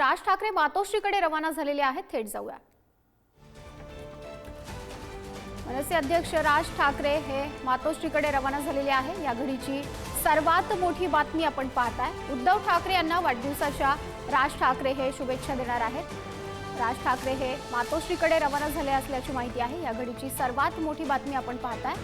राज ठाकरे मातोश्रीकडे रवाना झालेले आहेत. थेट जाऊया. मनसे अध्यक्ष राज ठाकरे हे मातोश्रीकडे रवाना झालेले आहे. या घडीची सर्वात मोठी बातमी आपण पाहताय. उद्धव ठाकरे यांना वाढदिवसाच्या राज ठाकरे हे शुभेच्छा देणार आहेत. राज ठाकरे हे मातोश्रीकडे रवाना झाले असल्याची माहिती आहे. या घडीची सर्वात मोठी बातमी आपण पाहताय.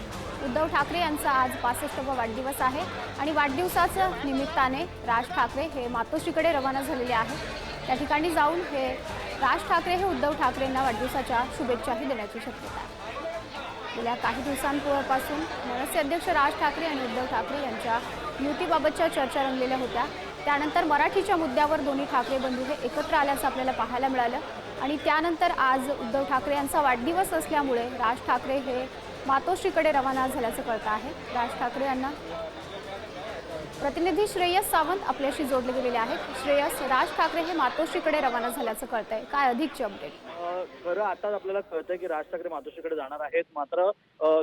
उद्धव ठाकरे यांचा आज पासष्टवा वाढदिवस आहे आणि वाढदिवसाच्या निमित्ताने राज ठाकरे हे मातोश्रीकडे रवाना झालेले आहेत. त्या ठिकाणी जाऊन हे राज ठाकरे हे उद्धव ठाकरेंना वाढदिवसाच्या शुभेच्छाही देण्याची शक्यता आहे. गेल्या काही दिवसांपूर्वीपासून मनसे अध्यक्ष राज ठाकरे आणि उद्धव ठाकरे यांच्या युतीबाबतच्या चर्चा रंगलेल्या होत्या. त्यानंतर मराठीच्या मुद्द्यावर दोन्ही ठाकरे बंधू हे एकत्र आल्याचं आपल्याला पाहायला मिळालं. आणि त्यानंतर आज उद्धव ठाकरे यांचा वाढदिवस असल्यामुळे राज ठाकरे हे मातोश्रीकडे रवाना झाल्याचं कळतं आहे. राज ठाकरे यांना प्रतिनिधी श्रेयस सावंत आपल्याशी जोडले गेलेले आहेत. श्रेयस राज ठाकरे हे मातोश्रीकडे रवाना झाल्याचं कळतंय. काय अधिकची अपडेट खरं आता आपल्याला कळतंय की राज ठाकरे मातोश्रीकडे जाणार आहेत. मात्र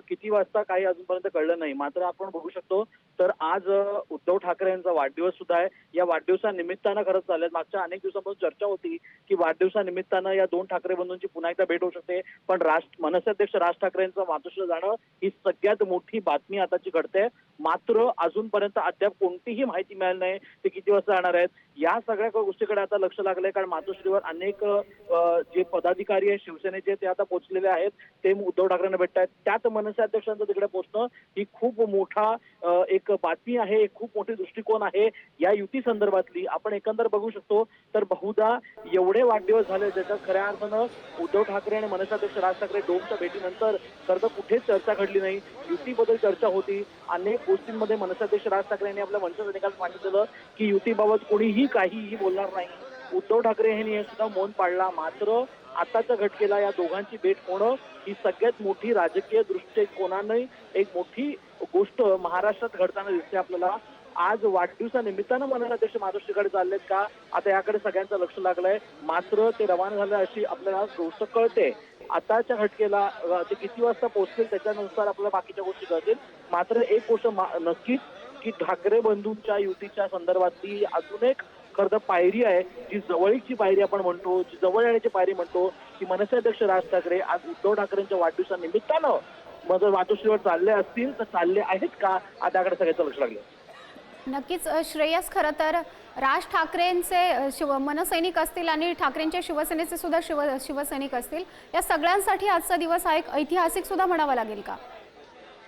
किती वाजता काही अजूनपर्यंत कळलं नाही. मात्र आपण बघू शकतो तर आज उद्धव ठाकरे यांचा वाढदिवस सुद्धा आहे. या वाढदिवसानिमित्तानं खरंच चालत मागच्या अनेक दिवसांपासून चर्चा होती की वाढदिवसानिमित्तानं या दोन ठाकरे बंधूंची पुन्हा एकदा भेट होऊ शकते. पण राज मनसे अध्यक्ष राज ठाकरे यांचं मातोश्रीला जाणं ही सगळ्यात मोठी बातमी आताची घडते मात्र अजूनपर्यंत अद्याप कोणतीही माहिती मिळाली नाही ते किती वाजता जाणार आहेत? या सगळ्या गोष्टीकडे आता लक्ष लागलंय कारण मातोश्रीवर अनेक जे पदाधिकारी आहेत शिवसेनेचे ते आता पोहोचलेले आहेत ते उद्धव ठाकरेंना भेटत आहेत. त्यात मनसे अध्यक्षांचं तिकडे पोहोचणं ही खूप मोठा एक बातमी आहे एक खूप मोठी दृष्टिकोन आहे. या युती संदर्भातली आपण एकंदर बघू शकतो तर बहुधा एवढे वाढदिवस झाले ज्याच्यात खऱ्या अर्थानं उद्धव ठाकरे आणि मनसे अध्यक्ष राज ठाकरे डोमच्या भेटीनंतर खरं तर कुठेच चर्चा घडली नाही. युतीबद्दल चर्चा होती. अनेक गोष्टींमध्ये मनसे अध्यक्ष राज ठाकरे यांनी आपल्या मनसे निकाल सांगितलेलं की युतीबाबत कोणीही काहीही बोलणार नाही. उद्धव ठाकरे यांनी हे सुद्धा मौन पाडला मात्र आताच्या घटकेला या दोघांची भेट होणं ही सगळ्यात मोठी राजकीय दृष्टिकोनाने एक मोठी गोष्ट महाराष्ट्रात घडताना दिसते आपल्याला. आज वाढदिवसानिमित्तानं मनसे अध्यक्ष महाराष्ट्राकडे चाललेत का? आता याकडे सगळ्यांचं लक्ष लागलंय. मात्र ते रवाना झालं अशी आपल्याला गोष्ट कळते. आताच्या घटकेला ते किती वाजता पोहोचतील त्याच्यानुसार आपल्याला बाकीच्या गोष्टी कळतील. मात्र एक गोष्ट नक्कीच की ठाकरे बंधूंच्या युतीच्या संदर्भातली अजून एक खरं तर पायरी आहे जी जवळीकची पायरी आपण म्हणतो जी जवळ येण्याची पायरी म्हणतो की मनसे अध्यक्ष राज ठाकरे आज उद्धव ठाकरेंच्या वाढदिवसानिमित्तानं मग मातोश्रीवर चालले असतील तर चालले आहेत का? आता सगळ्याचं लक्ष लागलं. नक्कीच श्रेयस खरं तर राज ठाकरेंचे शिव मनसैनिक असतील आणि ठाकरेंच्या शिवसेनेचे सुद्धा शिव शिवसैनिक असतील. या सगळ्यांसाठी आजचा दिवस हा एक ऐतिहासिक सुद्धा म्हणावा लागेल का?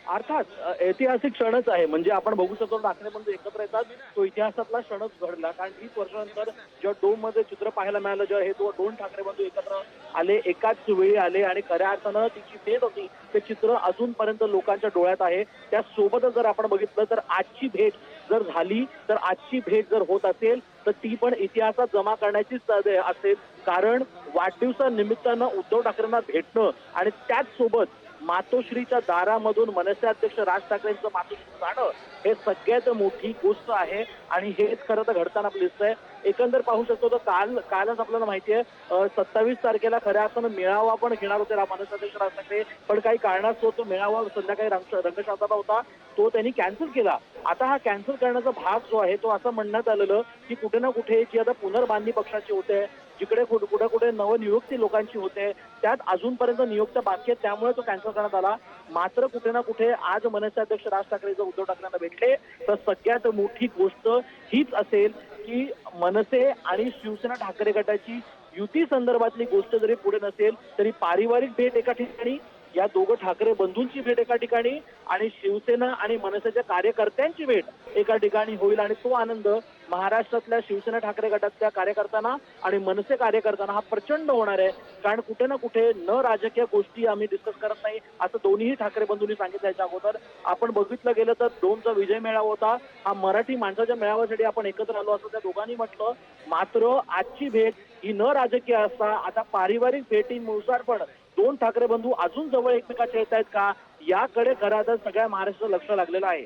अर्थात ऐतिहासिक क्षणच आहे. म्हणजे आपण बघू शकतो ठाकरे बंधू एकत्र येतात. तो इतिहासातला क्षणच घडला. कारण वीस वर्षानंतर जेव्हा डोममध्ये चित्र पाहायला मिळालं जेव्हा हे दो- दोन ठाकरे बंधू एकत्र आले एकाच वेळी आले आणि खऱ्या अर्थानं तिची भेट होती. ते चित्र अजूनपर्यंत लोकांच्या डोळ्यात आहे. त्यासोबतच जर आपण बघितलं तर आजची भेट जर झाली तर आजची भेट जर होत असेल तर ती पण इतिहासात जमा करण्याचीच असेल. कारण वाढदिवसानिमित्तानं उद्धव ठाकरेंना भेटणं आणि त्याच सोबत मातोश्रीच्या दारामधून मनसे अध्यक्ष राज ठाकरेंचं मातोश्री जाणं हे सगळ्यात मोठी गोष्ट आहे. आणि हेच खरं तर घडताना आपलं दिसतंय. एकंदर पाहू शकतो तर काल कालच आपल्याला माहिती आहे सत्तावीस तारखेला खऱ्या अर्थानं मेळावा पण घेणार होते मनसे अध्यक्ष राज ठाकरे. पण काही कारणास्तव तो मेळावा संध्याकाळी रंग रंगशास्त्राचा होता. तो त्यांनी कॅन्सल केला. आता हा कॅन्सल करण्याचा भाग जो आहे तो असं म्हणण्यात आलेलं की कुठे ना कुठे जी आता पुनर्बांधणी पक्षाची होते जिकडे कुठे कुठे कुठे नवनियुक्ती लोकांची होते त्यात अजूनपर्यंत नियुक्त बाकी आहेत त्यामुळे तो कॅन्सल करण्यात आला. मात्र कुठे ना कुठे आज मनसे अध्यक्ष राज ठाकरे जर उद्धव ठाकरेंना भेटले तर सगळ्यात मोठी गोष्ट हीच असेल की मनसे आणि शिवसेना ठाकरे गटाची युती संदर्भातली गोष्ट जरी पुढे नसेल तरी पारिवारिक भेट एका ठिकाणी या दोघं ठाकरे बंधूंची भेट एका ठिकाणी आणि शिवसेना आणि मनसेच्या कार्यकर्त्यांची भेट एका ठिकाणी होईल आणि तो आनंद महाराष्ट्रातल्या शिवसेना ठाकरे गटातल्या कार्यकर्त्यांना आणि मनसे कार्यकर्त्यांना हा प्रचंड होणार आहे. कारण कुठे ना कुठे न राजकीय गोष्टी आम्ही डिस्कस करत नाही. असं दोन्हीही ठाकरे बंधूंनी सांगितलं याच्या अगोदर. आपण बघितलं गेलं तर दोनचा विजय मेळावा होता. हा मराठी माणसाच्या मेळाव्यासाठी आपण एकत्र आलो असं त्या दोघांनी म्हटलं. मात्र आजची भेट ही न राजकीय असता आता पारिवारिक भेटीनुसार पण दोन ठाकरे बंधू अजून जवळ एकमेकाच्या येत आहेत का? याकडे खरं तर सगळ्या महाराष्ट्र लक्ष लागलेलं आहे.